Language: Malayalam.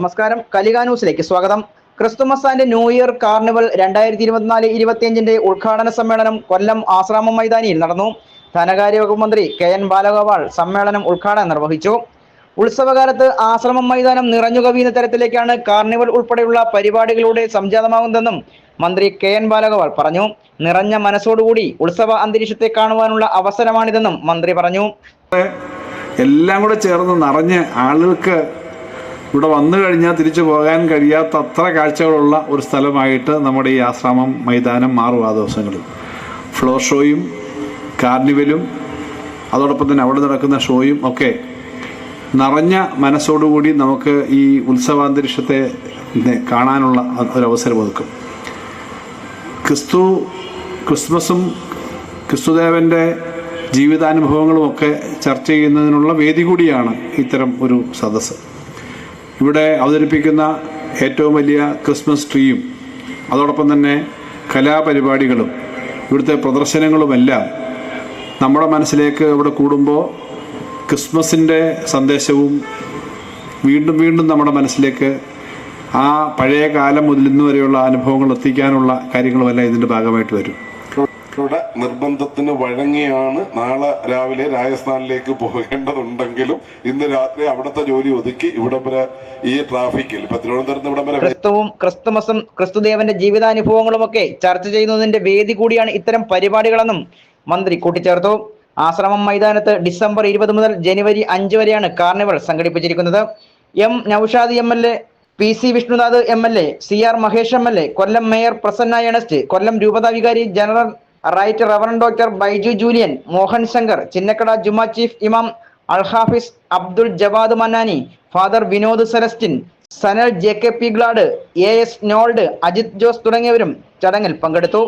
നമസ്കാരം. കലിക ന്യൂസിലേക്ക് സ്വാഗതം. Christmas and new year carnival രണ്ടായിരത്തി ഇരുപത്തിനാല് ഇരുപത്തിയഞ്ചിന്റെ ഉദ്ഘാടന സമ്മേളനം കൊല്ലം ആശ്രാമം മൈതാനിയിൽ നടന്നു. ധനകാര്യ വകുപ്പ് മന്ത്രി കെ എൻ ബാലഗോപാൽ സമ്മേളനം ഉദ്ഘാടനം നിർവഹിച്ചു. ഉത്സവകാലത്ത് ആശ്രമം മൈതാനം നിറഞ്ഞു കവിയുന്ന തരത്തിലേക്കാണ് കാർണിവൽ ഉൾപ്പെടെയുള്ള പരിപാടികളുടെ സംജാതമാകുന്നതെന്നും മന്ത്രി കെ എൻ ബാലഗോപാൽ പറഞ്ഞു. നിറഞ്ഞ മനസ്സോടുകൂടി ഉത്സവ അന്തരീക്ഷത്തെ കാണുവാനുള്ള അവസരമാണിതെന്നും മന്ത്രി പറഞ്ഞു. എല്ലാം കൂടെ ചേർന്ന് നിറഞ്ഞ് ആളുകൾക്ക് ഇവിടെ വന്നു കഴിഞ്ഞാൽ തിരിച്ചു പോകാൻ കഴിയാത്ത അത്ര കാഴ്ചകളുള്ള ഒരു സ്ഥലമായിട്ട് നമ്മുടെ ഈ ആശ്രമം മൈതാനം മാറും ആ ദിവസങ്ങളിൽ. ഫ്ലോർ ഷോയും കാർണിവലും അതോടൊപ്പം തന്നെ അവിടെ നടക്കുന്ന ഷോയും ഒക്കെ നിറഞ്ഞ മനസ്സോടുകൂടി നമുക്ക് ഈ ഉത്സവാന്തരീക്ഷത്തെ കാണാനുള്ള ഒരവസരം ഒതുക്കും. ക്രിസ്തു ക്രിസ്മസും ക്രിസ്തുദേവന്റെ ജീവിതാനുഭവങ്ങളുമൊക്കെ ചർച്ച ചെയ്യുന്നതിനുള്ള വേദി കൂടിയാണ് ഇത്തരം ഒരു സദസ്സ്. ഇവിടെ അവതരിപ്പിക്കുന്ന ഏറ്റവും വലിയ ക്രിസ്മസ് ട്രീയും അതോടൊപ്പം തന്നെ കലാപരിപാടികളും ഇവിടുത്തെ പ്രദർശനങ്ങളുമെല്ലാം നമ്മുടെ മനസ്സിലേക്ക് ഇവിടെ കൂടുമ്പോൾ ക്രിസ്മസിന്റെ സന്ദേശവും വീണ്ടും വീണ്ടും നമ്മുടെ മനസ്സിലേക്ക് ആ പഴയ കാലം മുതൽ ഇന്ന് വരെയുള്ള അനുഭവങ്ങൾ എത്തിക്കാനുള്ള കാര്യങ്ങളുമെല്ലാം ഇതിന്റെ ഭാഗമായിട്ട് വരും. യുടെ നിർബന്ധത്തിന് വഴങ്ങിയാണ് നാളെ രാവിലെ രാജസ്ഥാനിലേക്ക് പോകേണ്ടതുണ്ടെങ്കിലും ഇന്ന് രാത്രി അവിടുത്തെ ജോലി ഒതുക്കി ഇവിടം വരെ ഈ ട്രാഫിക്കിൽ ഇപ്പൊ തിരുവനന്തപുരത്ത് ഇവിടം വരെ ക്രിസ്തുവും ക്രിസ്തുമസും ക്രിസ്തുദേവന്റെ ജീവിതാനുഭവങ്ങളും ഒക്കെ ചർച്ച ചെയ്യുന്നതിന്റെ വേദി കൂടിയാണ് ഇത്തരം പരിപാടികളെന്നും മന്ത്രി കൂട്ടിച്ചേർത്തു. ആശ്രമം മൈതാനത്ത് ഡിസംബർ ഇരുപത് മുതൽ ജനുവരി അഞ്ച് വരെയാണ് കാർണിവൽ സംഘടിപ്പിച്ചിരിക്കുന്നത്. M Naushad M L A P C Vishnunath M L A C R Mahesh M L A Kollam mayor Prasanna Ernest Kollam രൂപതാ വികാരി general right reverend doctor Baiju Julian Mohan Shankar Chinnakada Juma chief ഇമാം Alhafiz Abdul Jawad Mannani father Vinod Celestine Sanal J K P Glad A S നോൾഡ് Ajith Jose തുടങ്ങിയവരും ചടങ്ങിൽ പങ്കെടുത്തു.